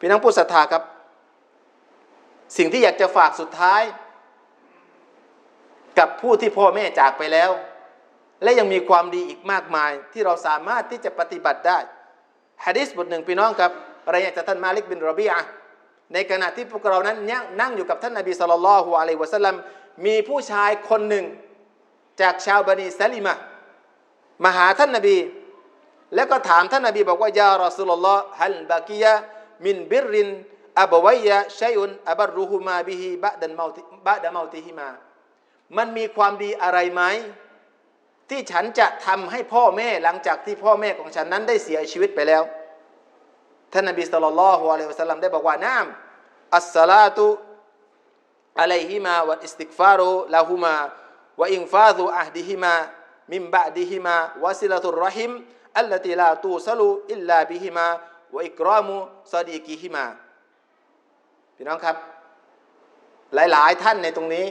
พี่น้องผู้ศรัทธาครับ สิ่งที่อยากจะฝากสุดท้าย กับผู้ที่พ่อแม่จากไปแล้ว และยังมีความดีอีกมากมาย ที่เราสามารถที่จะปฏิบัติได้ฮะดิษบทหนึ่งพี่น้องครับรายงานจากท่านมาลิกบินรอบีอะในขณะที่พวกเรานั้นนั่งอยู่กับท่านนบีสุลต่านละฮ์อะลัยวะสัลลัมมีผู้ชายคนหนึ่ง จากชาวบันิซาลิมะมาหาท่านนบี แล้วก็ถามท่านนบีบอกว่ายารอสุลลอฮ์ฮัลบากียะ มินบิรินอับวัยยะชัยอุนอับรุฮุมาบิฮิบะดันเมาติบะดะเมาติฮิมา มันมีความดีอะไรไหมที่ฉันจะทำให้พ่อแม่หลังจากที่พ่อแม่ของฉันนั้นได้เสียชีวิตไปแล้ว ท่านนบีสุลต่านละฮ์อะลัยฮิวะสัลลัมได้บอกว่าน้ำอัสสลาตุอะลัยฮิมาวัอิสติกฟารุละหุมาวะอิงฟาซุอะฮดิฮิมามิมบะดิฮิมาวะซิลตุรรหิมอัลลติลาตูซลุอิลลาบิฮิมา วอิกรามุซอดีกิฮิมาพี่น้องครับ หลายๆท่านในตรงนี้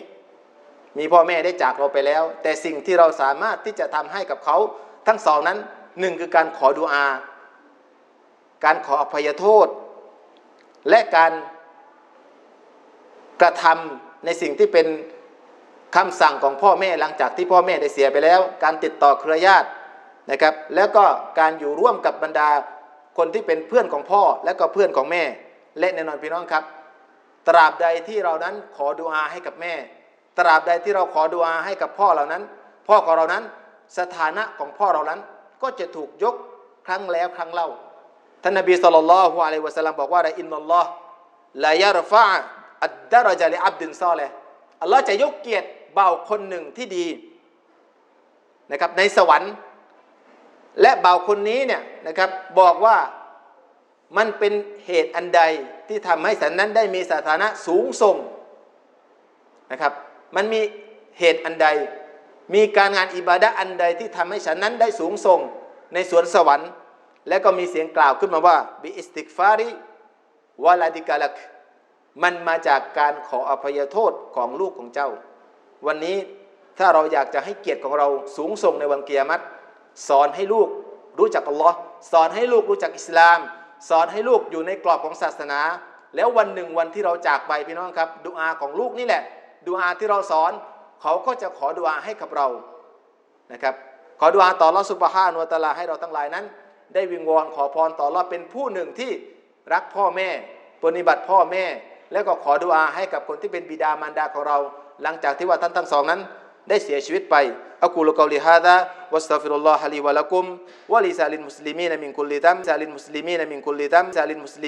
มีพ่อแม่ได้จากเราไปแล้ว แต่สิ่งที่เราสามารถที่จะทำให้กับเขาทั้งสองนั้นหนึ่งคือการขอดุอา การขออภัยโทษ และการกระทำในสิ่งที่เป็นคำสั่งของพ่อแม่หลังจากที่พ่อแม่ได้เสียไปแล้ว การติดต่อเครือญาตินะครับ แล้วก็การอยู่ร่วมกับบรรดา คนที่เป็นเพื่อนของพ่อและก็เพื่อนของแม่ และแน่นอนพี่น้องครับ ตราบใดที่เรานั้นขอดุอาให้กับแม่ ตราบใดที่เราขอดุอาให้กับพ่อเรานั้น พ่อของเรานั้นสถานะของพ่อเรานั้น ก็จะถูกยกครั้งแล้วครั้งเล่าท่านนบีสุลต่านละฮ์อะลัยวะสัลลัมบอกว่าอินนัลลอฮ์ลายารฟะอัดดารจาลิอับดินซอเลอัลลอฮ์จะยกเกียรติเบาคนหนึ่งที่ดีนะครับในสวรรค์ และเบาคนนี้เนี่ยนะครับบอกว่ามันเป็นเหตุอันใดที่ทำให้ฉันนั้นได้มีสถานะสูงส่งนะครับ มันมีเหตุอันใด มีการงานอิบาดะอันใดที่ทำให้ฉันนั้นได้สูงส่งในสวนสวรรค์ และก็มีเสียงกล่าวขึ้นมาว่าบิอิสติกฟาริวาลาดิกาลักมันมาจากการขออภัยโทษของลูกของเจ้า วันนี้ถ้าเราอยากจะให้เกียรติของเราสูงส่งในวันเกียรติ สอนให้ลูกรู้จักอัลลอฮ์สอนให้ลูกรู้จักอิสลาม สอนให้ลูกอยู่ในกรอบของศาสนา แล้ววันหนึ่งวันที่เราจากไปพี่น้องครับดุอาของลูกนี่แหละดุอาที่เราสอน เขาก็จะขอดุอาให้กับเรานะครับขอดุอาต่อรอสุบฮานุวตะลาให้เราทั้งหลายนั้น ได้วิงวอนขอพรต่อรอเป็นผู้หนึ่งที่รักพ่อแม่ปฏิบัติพ่อแม่ แล้วก็ขอดุอาให้กับคนที่เป็นบิดามารดาของเรา หลังจากที่ว่าท่านทั้งสองนั้น ได้เสียชีวิตไปอักูลกอลิฮาดะวัสตัฟิรุลลอฮะลีวะลักุมวะลิซาลินมุสลิมีนมินคุลลิตัมซาลินมุสลิมีนมินคุลลิตัมซาลินมุสลิม